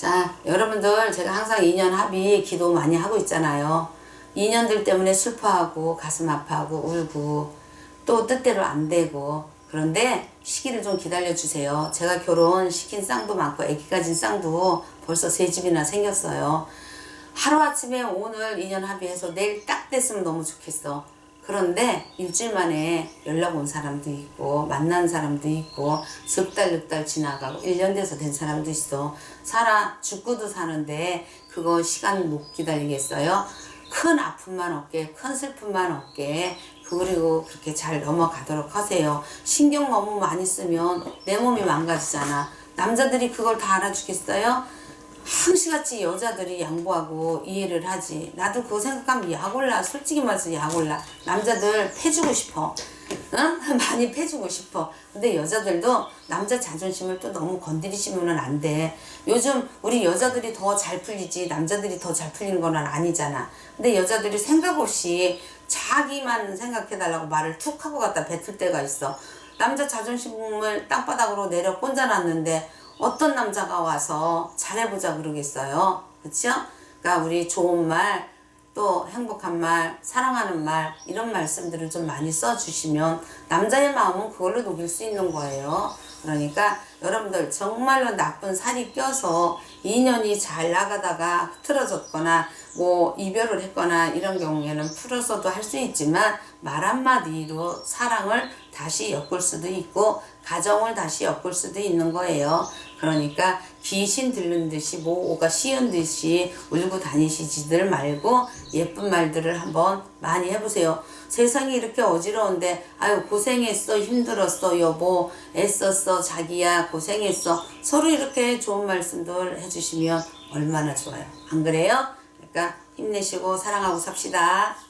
자, 여러분들 제가 항상 2년 합의 기도 많이 하고 있잖아요. 2년들 때문에 슬퍼하고 가슴 아파하고 울고 또 뜻대로 안 되고 그런데 시기를 좀 기다려 주세요. 제가 결혼 시킨 쌍도 많고 아기 가진 쌍도 벌써 세 집이나 생겼어요. 하루아침에 오늘 2년 합의해서 내일 딱 됐으면 너무 좋겠어. 그런데 일주일 만에 연락 온 사람도 있고 만난 사람도 있고 석 달, 넉 달 지나가고 1년 돼서 된 사람도 있어. 살아 죽고도 사는데 그거 시간 못 기다리겠어요. 큰 아픔만 없게 큰 슬픔만 없게 그리고 그렇게 잘 넘어가도록 하세요. 신경 너무 많이 쓰면 내 몸이 망가지잖아. 남자들이 그걸 다 알아주겠어요? 항시같이 여자들이 양보하고 이해를 하지. 나도 그거 생각하면 약 올라. 솔직히 말해서 약 올라. 남자들 패주고 싶어. 응? 많이 패주고 싶어. 근데 여자들도 남자 자존심을 또 너무 건드리시면 안 돼. 요즘 우리 여자들이 더 잘 풀리지 남자들이 더 잘 풀리는 건 아니잖아. 근데 여자들이 생각 없이 자기만 생각해달라고 말을 툭 하고 갖다 뱉을 때가 있어. 남자 자존심을 땅바닥으로 내려 꽂아놨는데 어떤 남자가 와서 잘해보자 그러겠어요. 그쵸? 그러니까 우리 좋은 말, 또 행복한 말, 사랑하는 말, 이런 말씀들을 좀 많이 써주시면 남자의 마음은 그걸로 녹일 수 있는 거예요. 그러니까 여러분들 정말로 나쁜 살이 껴서 인연이 잘 나가다가 흐트러졌거나 뭐 이별을 했거나 이런 경우에는 풀어서도 할 수 있지만 말 한마디로 사랑을 다시 엮을 수도 있고 가정을 다시 엮을 수도 있는 거예요. 그러니까 귀신 들른 듯이 뭐가 씌운 듯이 울고 다니시지들 말고 예쁜 말들을 한번 많이 해보세요. 세상이 이렇게 어지러운데 아유 고생했어 힘들었어 여보 애썼어 자기야 고생했어 서로 이렇게 좋은 말씀들 해주시면 얼마나 좋아요. 안 그래요? 그러니까 힘내시고 사랑하고 삽시다.